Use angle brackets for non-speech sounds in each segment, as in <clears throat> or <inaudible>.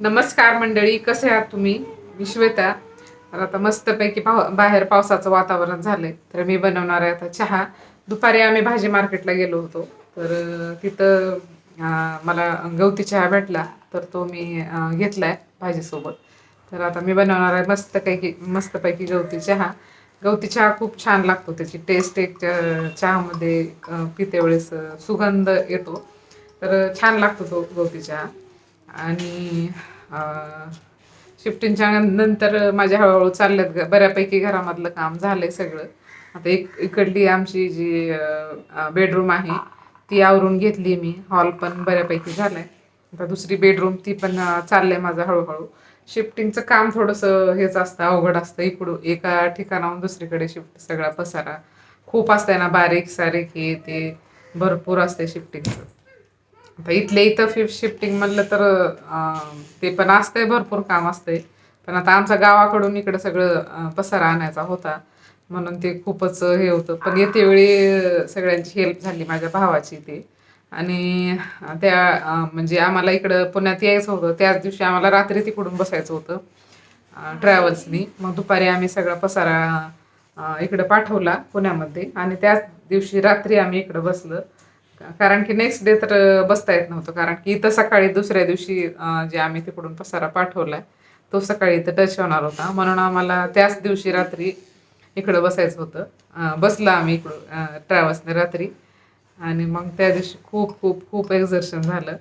नमस्कार मंडळी कसे आहात तुम्ही? मी श्वेता. तर आता मस्तपैकी पाव बाहेर पावसाचं वातावरण झालंय. तर मी बनवणार आहे आता चहा. दुपारी आम्ही भाजी मार्केटला गेलो होतो. तर तिथं मला गवती चहा भेटला. तर तो मी घेतला घेतलाय भाजीसोबत. तर आता मी बनवणार आहे मस्तपैकी मस्तपैकी गवती चहा. गवती चहा खूप छान लागतो. त्याची टेस्ट एक चहामध्ये अं, पिते वेळेस सुगंध येतो. तर छान लागतो तो गवती चहा. आणि शिफ्टिंगच्या नंतर माझ्या हळूहळू चालल्यात बऱ्यापैकी घरामधलं काम झालंय सगळं. आता एक इकडली आमची जी बेडरूम आहे ती आवरून घेतली मी. हॉल पण बऱ्यापैकी झालाय. आता दुसरी बेडरूम ती पण चाललं चाललंय माझं हळूहळू. शिफ्टिंगचं काम थोडंसं हेच असतं अवघड असतं इकडून. एका ठिकाणाहून दुसरीकडे शिफ्ट सगळा पसारा. खूप असतंय ना बारीक सारीक हे ते. भरपूर असते शिफ्टिंगचं आता इथले इथं फिफ्ट शिफ्टिंग म्हणलं तर अं, ते पण असतंय भरपूर काम असतंय. पण आता आमचा गावाकडून इकडं सगळं अं, पसारा आणायचा होता. म्हणून ते खूपच हे होतं. पण येते वेळी सगळ्यांची हेल्प झाली माझ्या भावाची ते. आणि त्या अं, म्हणजे आम्हाला इकडं पुण्यात यायचं होतं. त्याच दिवशी आम्हाला रात्री तिकडून बसायचं होतं ट्रॅव्हल्सनी मग दुपारी आम्ही सगळा पसारा अं, इकडं पाठवला पुण्यामध्ये. आणि त्याच दिवशी रात्री आम्ही इकडं बसलं. कारण की नेक्स्ट डे तर बसता येत नव्हतं. कारण की इथं सकाळी दुसऱ्या दिवशी जे आम्ही तिकडून पसारा पाठवलाय तो सकाळी इथं टच होणार होता. म्हणून आम्हाला त्याच दिवशी रात्री इकडं बसायचं होतं. बसला आम्ही इकडं ट्रॅव्हल्सने रात्री. आणि मग त्या दिवशी खूप खूप खूप एक्झर्शन झालं.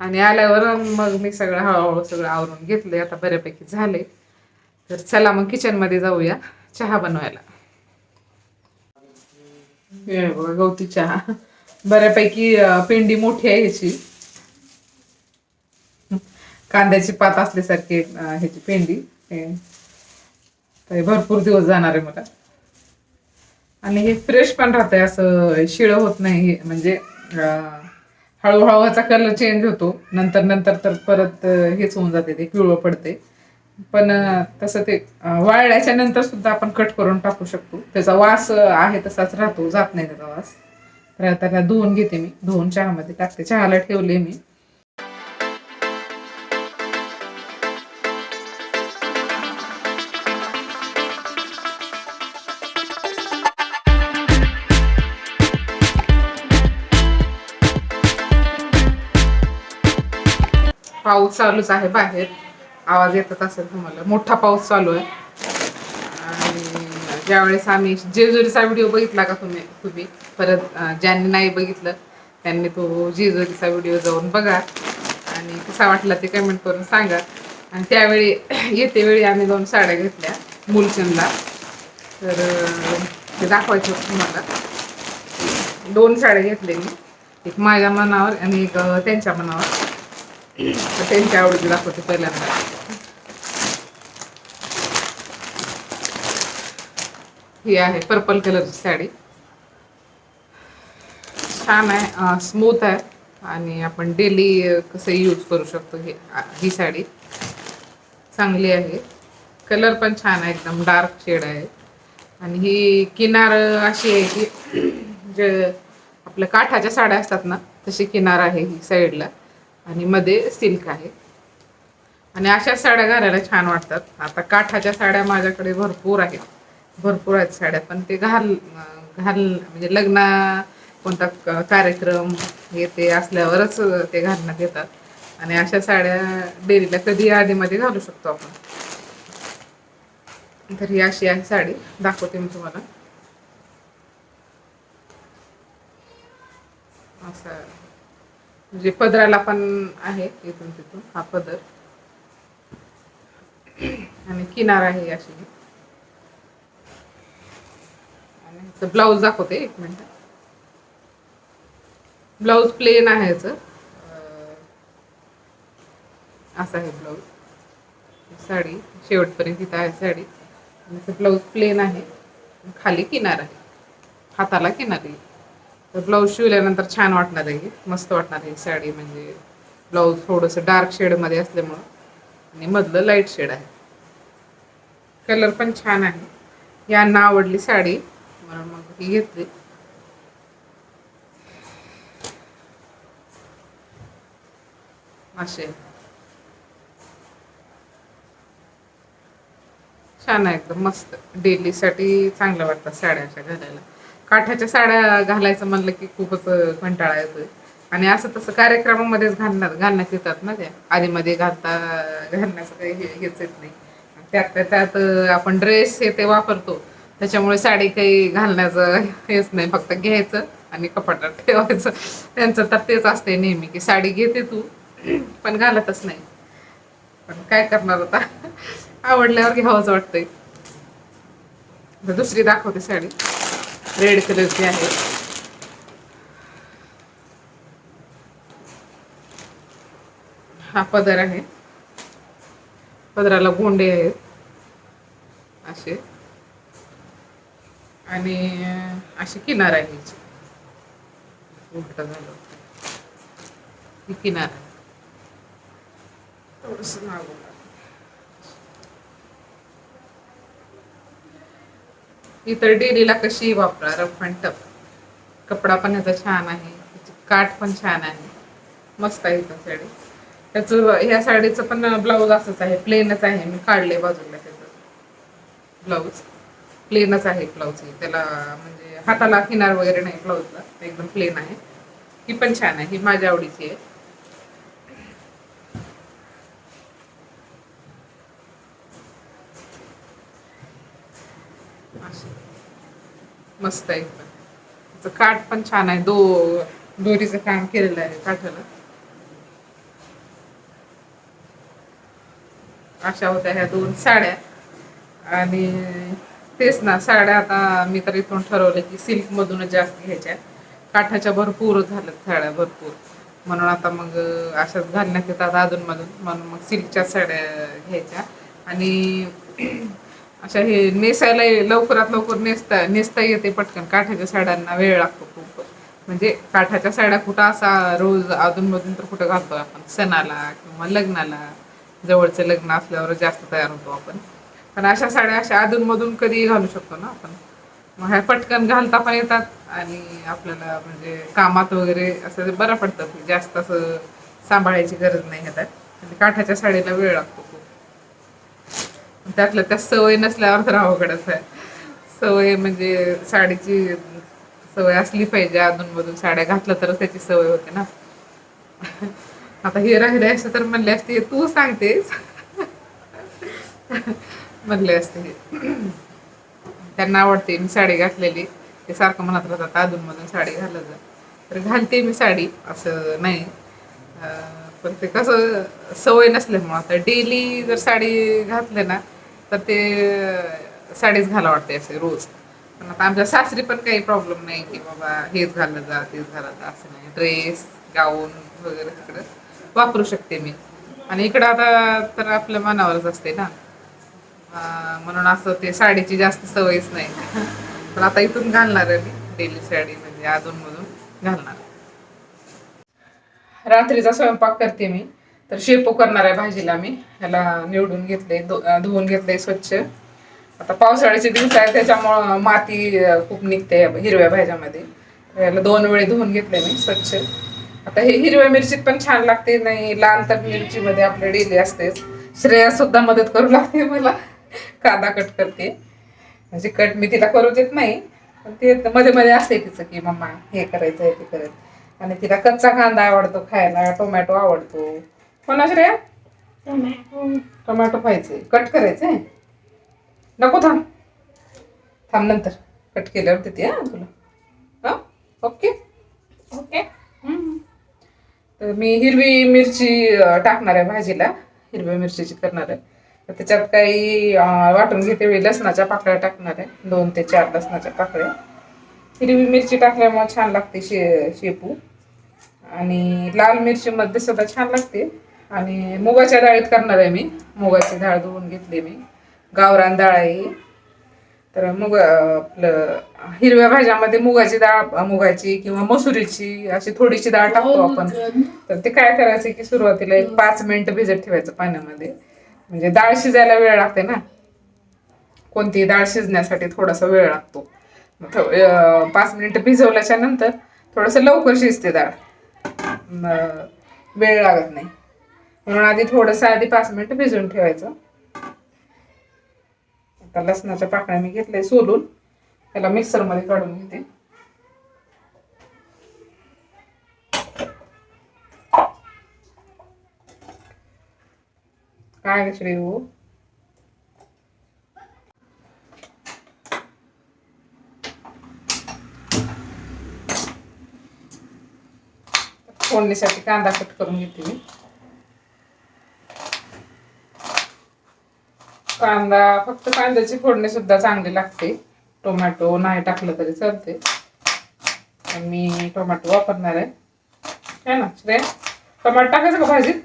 आणि आल्यावर मग मी सगळं हळूहळू सगळं आवरून घेतले आता बऱ्यापैकी झाले. तर चला मग किचनमध्ये जाऊया. चहा बनवायला. गवती चहा. बऱ्यापैकी पेंडी मोठी आहे ह्याची. कांद्याची पात असल्यासारखी ह्याची पेंडी. भरपूर दिवस जाणार आहे मला. आणि हे फ्रेश पण राहतंय असं शिळ होत नाही. हे म्हणजे हळूहळू ह्याचा कलर चेंज होतो. नंतर नंतर तर परत हेच होऊन जाते ते पिवळं पडते पण तसं ते वाळल्याच्या नंतर सुद्धा आपण कट करून टाकू शकतो. त्याचा वास आहे तसाच राहतो जात नाही त्याचा वास. तर आता त्याला धुवून घेते मी. धुवून चहामध्ये टाकते. चहाला ठेवले मी. पाऊस चालूच आहे बाहेर. आवाज येतच असेल तुम्हाला. मोठा पाऊस चालू आहे. ज्यावेळेस आम्ही जेजुरीचा व्हिडिओ बघितला का तुम्ही? तुम्ही? परत ज्यांनी नाही बघितलं त्यांनी तो जेजुरीचा व्हिडिओ जाऊन बघा. आणि कसा वाटला ते कमेंट करून सांगा. आणि त्यावेळी <clears throat> येते वेळी आम्ही दोन साड्या घेतल्या मुलचंदला. तर ते दाखवायचं तुम्हाला. दोन साड्या घेतल्या मी. एक माझ्या मनावर आणि एक त्यांच्या मनावर. तर त्यांच्या आवडीची दाखवते पहिल्यांदा. ही आहे पर्पल कलरची साडी. छान आहे स्मूथ आहे आणि आपण डेली कसं यूज करू शकतो ही ही साडी. चांगली आहे. कलर पण छान आहे एकदम डार्क शेड आहे. आणि ही किनार अशी आहे की जे आपल्या काठाच्या साड्या असतात ना तशी किनार आहे ही साईडला. आणि मध्ये सिल्क आहे. आणि अशा साड्या घालायला छान वाटतात. आता काठाच्या साड्या माझ्याकडे भरपूर आहेत. भरपूर आहेत साड्या पण ते घाल घाल म्हणजे लग्न कोणता कार्यक्रम हे ते असल्यावरच ते घालण्यात येतात. आणि अशा साड्या डेलीला कधी आधीमध्ये घालू शकतो आपण. तर ही अशी आहे साडी दाखवते मी तुम्हाला. असं म्हणजे पदराला पण आहे इथून तिथून हा पदर. आणि किनार आहे अशी. तर ब्लाऊज दाखवते एक मिनिट. ब्लाऊज प्लेन आहे ह्याचं. असं आहे ब्लाऊज. साडी शेवटपर्यंत इथं आहे साडी. आणि ब्लाऊज प्लेन आहे. खाली किनार आहे. हाताला किनार येईल तर ब्लाऊज शिवल्यानंतर छान वाटणार आहे. मस्त वाटणार आहे साडी म्हणजे ब्लाऊज थोडंसं डार्क शेडमध्ये असल्यामुळं. आणि मधलं लाइट शेड आहे. कलर पण छान आहे. यांना आवडली साडी. म्हणून मग ही असे छान आहे एकदम मस्त. डेलीसाठी चांगलं वाटतं साड्याच्या घालायला. काठाच्या साड्या घालायचं म्हणलं की खूपच कंटाळा येतोय. आणि असं तसं कार्यक्रमामध्येच घालणार घालण्यात येतात ना त्या आधीमध्ये घालता घालण्याचं काही हेच येत नाही. त्यात त्यात आपण ड्रेस हे ते वापरतो. त्याच्यामुळे साडी काही घालण्याचं हेच नाही फक्त घ्यायचं आणि कपाटात ठेवायचं. त्यांचं तर तेच असते नेहमी की साडी घेते तू पण घालतच नाही. पण काय करणार आता? आवडल्यावर घ्यावंच वाटतंय. दुसरी दाखवते साडी. रेड कलरची आहे. हा पदर आहे. पदराला गोंडे आहेत. असे. आणि अशी किनारा आहे उलट झालं. ही किनारा थोडस मागू ही तर डेलीला कशी वापरा रफ अँड टफ कपडा पण ह्याचा छान आहे. काठ पण छान आहे. मस्त आहे इथं साडी. त्याचं ह्या साडीचं पण ब्लाऊज असंच आहे. प्लेनच आहे. मी काढले बाजूला त्याचं. ब्लाऊज. प्लेनच आहे ब्लाऊज त्याला म्हणजे हाताला किनार वगैरे नाही ब्लाऊजला एकदम प्लेन आहे. ही पण छान आहे. ही माझ्या आवडीची आहे. मस्त आहे एकदम. त्याचं काठ पण छान आहे. दो दोरीचं काम केलेलं आहे काठाला. अशा होत्या ह्या दोन साड्या. आणि तेच ना साड्या आता मी तर इथून ठरवलं की सिल्क मधूनच जास्त घ्यायच्या. काठाच्या भरपूर झाल्यात साड्या भरपूर. म्हणून आता मग अशाच घालण्यात येतात अधूनमधून म्हणून मग सिल्कच्या साड्या घ्यायच्या. आणि <clears throat> अशा हे नेसायला लवकरात लवकर नेसता नेसता येते पटकन. काठाच्या साड्यांना वेळ लागतो खूप. म्हणजे काठाच्या साड्या कुठं असा रोज अधूनमधून तर कुठं घालतो आपण. सणाला किंवा लग्नाला. जवळचं लग्न असल्यावर जास्त तयार होतो आपण. पण अशा साड्या अशा अधूनमधून कधी घालू शकतो ना आपण. मग ह्या पटकन घालता पण येतात आणि आपल्याला म्हणजे कामात वगैरे असं ते बरं पडतं की जास्त असं सांभाळायची गरज नाही ह्यात आणि म्हणजे काठाच्या साडीला वेळ लागतो खूप. त्यातलं त्या सवय नसल्यावर तर अवघडच आहे. सवय म्हणजे साडीची सवय असली पाहिजे अधूनमधून साड्या घातलं तरच त्याची सवय होते ना. आता हे राहिले असं तर म्हणले असते तू सांगतेस? मधले असते हे. त्यांना आवडते मी साडी घातलेली. ते सारखं म्हणत राहतात अधूनमधून साडी घालत जा. तर घालते मी साडी असं नाही. पण ते कसं सवय नसल्यामुळं आता डेली जर साडी घातले ना तर ते साडीच घाला वाटते असे रोज. पण आता आमच्या सासरी पण काही प्रॉब्लेम नाही की बाबा हेच घालत जा तेच घालत जा असं नाही. ड्रेस गाऊन वगैरे तिकडं वापरू शकते मी. आणि इकडं आता तर आपल्या मनावरच असते ना. म्हणून असं ते साडीची जास्त सवयच नाही. पण आता इथून घालणार आहे मी डेली साडी म्हणजे अधूनमधून घालणार. रात्रीचा स्वयंपाक करते मी तर शेपू करणार आहे भाजीला मी. ह्याला निवडून घेतले धुवून घेतले स्वच्छ. आता पावसाळ्याचे दिवस आहे त्याच्यामुळं माती खूप निघते हिरव्या भाज्यामध्ये. याला दोन वेळे धुवून घेतले मी स्वच्छ. आता हे हिरव्या मिरचीत पण छान लागते नाही लाल तर मिरची मध्ये आपल्या डेली असतेच. श्रेया सुद्धा मदत करू लागते मला. कांदा कट करते. म्हणजे कट मी तिला करू देत नाही पण ते मध्ये मध्ये असते तिचं की मम्मा हे करायचं आहे ते करत आणि तिला कच्चा कांदा आवडतो खायला टोमॅटो आवडतो. ना श्रेया टोमॅटो. खायचे कट करायचे नको थांब. थांब नंतर. कट केल्यावर देते हा तुला. हा? ओके? ओके. तर मी हिरवी मिरची टाकणार आहे भाजीला. हिरव्या मिरचीची करणार आहे. त्याच्यात काही वाटून घेते वेळी लसणाच्या पाकळ्या टाकणार आहे. दोन ते चार लसणाच्या पाकळ्या. हिरवी मिरची टाकल्यामुळे छान लागते शे शेपू. आणि लाल मिरची मध्ये सुद्धा छान लागते. आणि मुगाच्या डाळीत करणार आहे मी. मुगाची डाळ धुवून घेतली मी. गावरान डाळ आहे. ही. तर मुग आपलं हिरव्या भाज्यामध्ये मुगाची डाळ मुगाची किंवा मसुरीची अशी थोडीशी डाळ टाकतो आपण. तर ते काय करायचं की सुरुवातीला एक पाच मिनिटं भिजत ठेवायचं पाण्यामध्ये. म्हणजे डाळ शिजायला वेळ लागते ना. कोणती डाळ शिजण्यासाठी थोडासा वेळ लागतो. पाच मिनिटं भिजवल्याच्या नंतर थोडंसं लवकर शिजते डाळ. वेळ लागत नाही. म्हणून आधी थोडंसं आधी पाच मिनिटं भिजवून ठेवायचं. आता लसणाच्या पाकळ्या मी घेतल्या सोलून. त्याला मिक्सरमध्ये काढून घेते. काय ग श्रेयू? फोडणीसाठी कांदा कट करून घेते मी. कांदा फक्त कांद्याची फोडणी सुद्धा चांगली लागते. टोमॅटो नाही टाकलं तरी चालते. मी टोमॅटो वापरणार आहे. है ना श्रेया? टोमॅटो टाकायचं का भाजीत?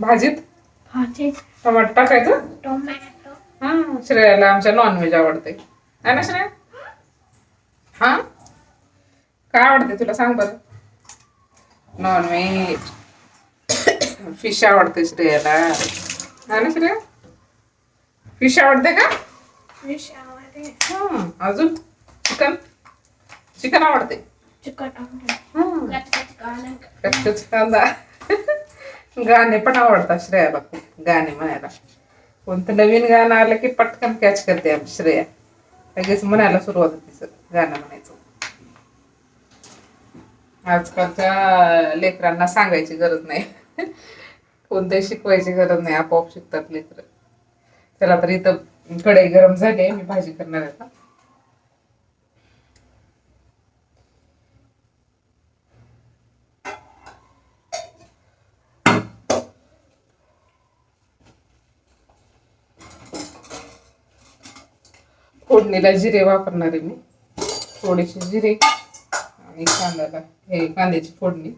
भाजीत? भाजी टोमॅटो टाकायचं? टोमॅटो. हा श्रेयाला आमच्या नॉनव्हेज आवडते. आहे ना श्रेया? हा? काय आवडते तुला सांग बरं. नॉनव्हेज फिश आवडते श्रेयाला. आहे ना श्रेया? फिश आवडते का? फिश आवडते. हा अजून? चिकन चिकन आवडते. चिकन आवडते. हा. कच्चच कांदा. <laughs> गाणे पण आवडतात श्रेयाला खूप गाणे म्हणायला. कोणतं नवीन गाणं आलं की पटकन कॅच करते आम्ही श्रेया. लगेच म्हणायला सुरुवात होती सर गाणं म्हणायचं. आजकालच्या लेकरांना सांगायची गरज नाही. कोणतंही शिकवायची गरज नाही आपोआप शिकतात लेकरं. चला तर इथं कढई गरम झाली मी भाजी करणार आहे आता. फोडणीला जिरे वापरणार आहे मी. थोडेसे जिरे आणि कांद्याला हे कांद्याची फोडणी.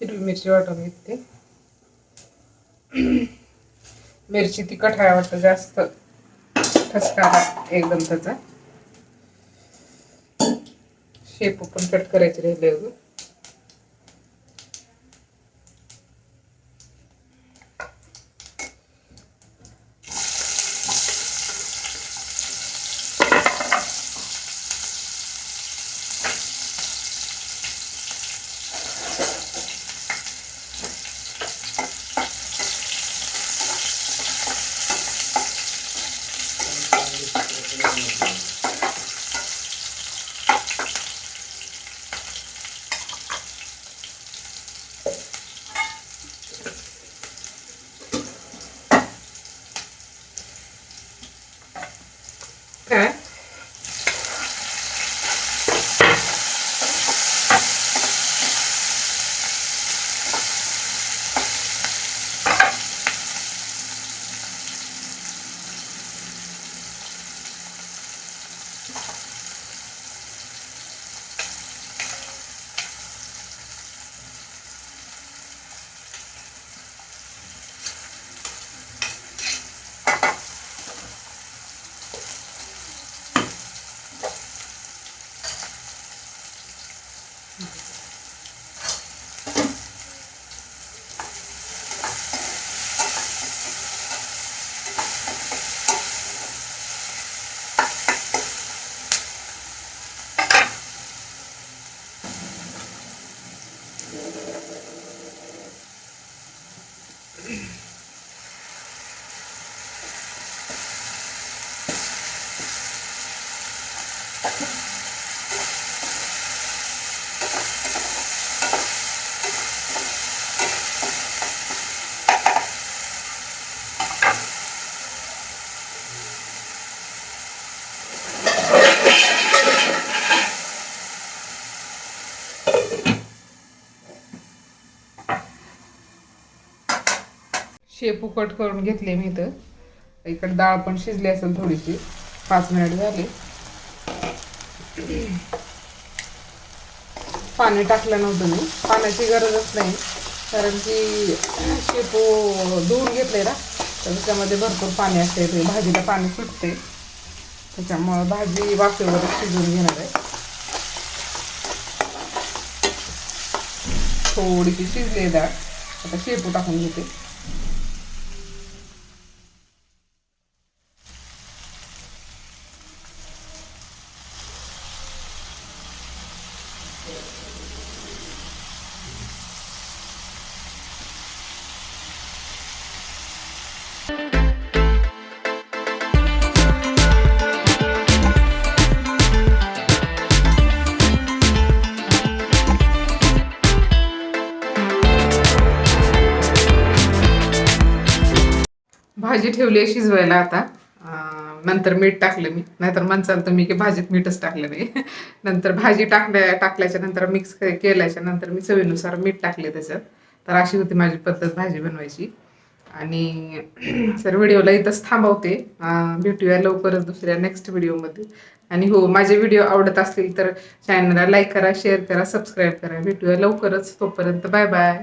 हिरवी मिरची वाटून घेते. मिरची तिखट आहे वाटतं जास्त. ठसका एकदम त्याचा. शेपू पण कट करायचे शेपू कट करून घेतले मी इथं. इकडे डाळ पण शिजली असेल थोडीशी. पाच मिनिट झाले. पाणी टाकलं नव्हतं मी. पाण्याची गरजच नाही. कारण की शेपू धुवून घेतले ना तर त्याच्यामध्ये भरपूर पाणी असते. ते भाजीला पाणी सुटते. त्याच्यामुळं भाजी वाफेवर शिजवून घेणार आहे. थोडीशी शिजली डाळ. आता शेपू टाकून घेते. ठेवली आहे शिजवायला आता. नंतर मीठ टाकलं मी. नाहीतर म्हणचाल तुम्ही की भाजीत मीठच टाकलं नाही. <laughs> नंतर भाजी टाकल्या टाकल्याच्या नंतर मिक्स केल्याच्यानंतर मी चवीनुसार मीठ टाकले त्याच्यात. तर अशी होती माझी पद्धत भाजी बनवायची. आणि <clears throat> सर व्हिडिओला इथंच थांबवते. भेटूया लवकरच दुसऱ्या नेक्स्ट व्हिडिओमध्ये. आणि हो माझे व्हिडिओ आवडत असतील तर चॅनलला लाईक करा शेअर करा सबस्क्राईब करा. भेटूया लवकरच. तोपर्यंत बाय बाय